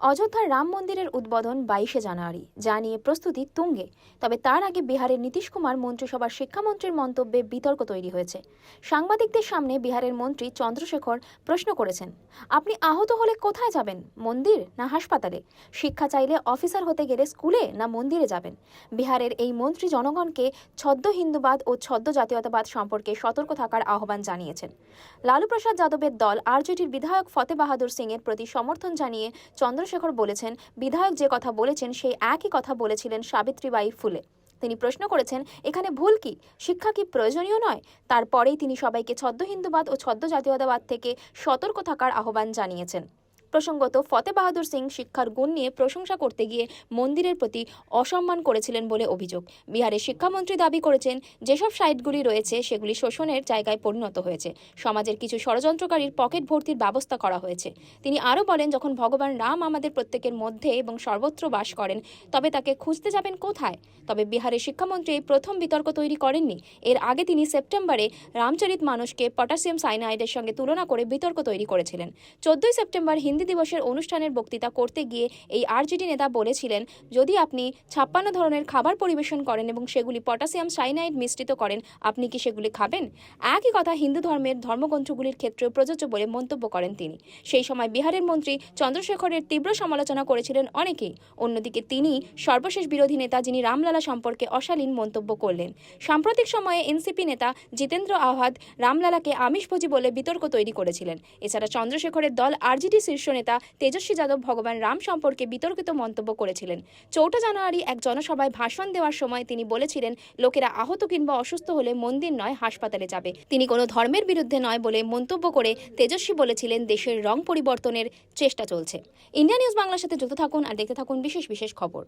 অযোধ্যার রাম মন্দিরের উদ্বোধন বাইশে জানুয়ারি, যা নিয়ে প্রস্তুতি তুঙ্গে। তবে তার আগে বিহারের নীতিশ কুমার মন্ত্রিসভার শিক্ষামন্ত্রীর মন্তব্যে বিতর্ক তৈরি হয়েছে। সাংবাদিকদের সামনে বিহারের মন্ত্রী চন্দ্রশেখর প্রশ্ন করেছেন, আপনি আহত হলে কোথায় যাবেন? মন্দির না হাসপাতালে? শিক্ষা চাইলে অফিসার হতে গেলে স্কুলে না মন্দিরে যাবেন? বিহারের এই মন্ত্রী জনগণকে ছদ্ম হিন্দুবাদ ও ছদ্ম জাতীয়তাবাদ সম্পর্কে সতর্ক থাকার আহ্বান জানিয়েছেন। লালু প্রসাদ যাদবের দল আরজেডির বিধায়ক ফতে বাহাদুর সিং এর প্রতি সমর্থন জানিয়ে চন্দ্রশেখর বলেছেন, বিধায়ক যে কথা বলেছেন সেই একই কথা বলেছিলেন সাবিত্রীবাই ফুলে। তিনি প্রশ্ন করেছেন, এখানে ভুল কি? শিক্ষা কি প্রয়োজনীয় নয়? তারপরেই তিনি সবাইকে ছদ্ম হিন্দুবাদ ও ছদ্ম জাতীয়তাবাদ থেকে সতর্ক থাকার আহ্বান জানিয়েছেন। প্রসঙ্গত ফতে বাহাদুর সিং শিক্ষার গুণ নিয়ে প্রশংসা করতে গিয়ে মন্দিরের প্রতি অসম্মান করেছিলেন বলে অভিযোগ। বিহারের শিক্ষামন্ত্রী দাবি করেছেন, যেসব সাইটগুলি রয়েছে সেগুলি শোষণের জায়গায় পরিণত হয়েছে। সমাজের কিছু ষড়যন্ত্রকারীর পকেট ভর্তির ব্যবস্থা করা হয়েছে। তিনি আরও বলেন, যখন ভগবান রাম আমাদের প্রত্যেকের মধ্যে এবং সর্বত্র বাস করেন, তবে তাকে খুঁজতে যাবেন কোথায়? তবে বিহারের শিক্ষামন্ত্রী প্রথম বিতর্ক তৈরি করেননি। এর আগে তিনি সেপ্টেম্বরে রামচরিত মানুষকে পটাশিয়াম সাইনাইডের সঙ্গে তুলনা করে বিতর্ক তৈরি করেছিলেন। চোদ্দই সেপ্টেম্বর হিন্দি দিবসের অনুষ্ঠানের বক্তৃতা করতে গিয়ে এই আরজেডি নেতা বলেছিলেন, যদি আপনি ছাপ্পান্ন ধরনের খাবার পরিবেশন করেন এবং সেগুলি পটাশিয়াম সাইনাইড মিশ্রিত করেন, আপনি কি সেগুলি খাবেন? একই কথা হিন্দু ধর্মের ধর্মগ্রন্থগুলির ক্ষেত্রেও প্রযোজ্য বলে মন্তব্য করেন তিনি। সেই সময় বিহারের মন্ত্রী চন্দ্রশেখরের তীব্র সমালোচনা করেছিলেন অনেকেই। অন্যদিকে তিনি সর্বশেষ বিরোধী নেতা যিনি রামলালা সম্পর্কে অশালীন মন্তব্য করলেন। সাম্প্রতিক সময়ে এনসিপি নেতা জিতেন্দ্র আহাদ রামলালাকে আমিষভোজী বলে বিতর্ক তৈরি করেছিলেন। এছাড়া চন্দ্রশেখরের দল আরজেডি শীর্ষ নেতা তেজস্বী যাদব ভগবান রাম সম্পর্কে বিতর্কিত মন্তব্য করেছিলেন। চৌঠা জানুয়ারি এক জনসভায় ভাষণ দেওয়ার সময় তিনি বলেছিলেন, লোকেরা আহত কিংবা অসুস্থ হলে মন্দির নয়, হাসপাতালে যাবে। তিনি কোনো ধর্মের বিরুদ্ধে নয় বলে মন্তব্য করে তেজস্বী বলেছিলেন, দেশের রং পরিবর্তনের চেষ্টা চলছে। ইন্ডিয়া নিউজ বাংলার সাথে যুক্ত থাকুন আর দেখতে থাকুন বিশেষ বিশেষ খবর।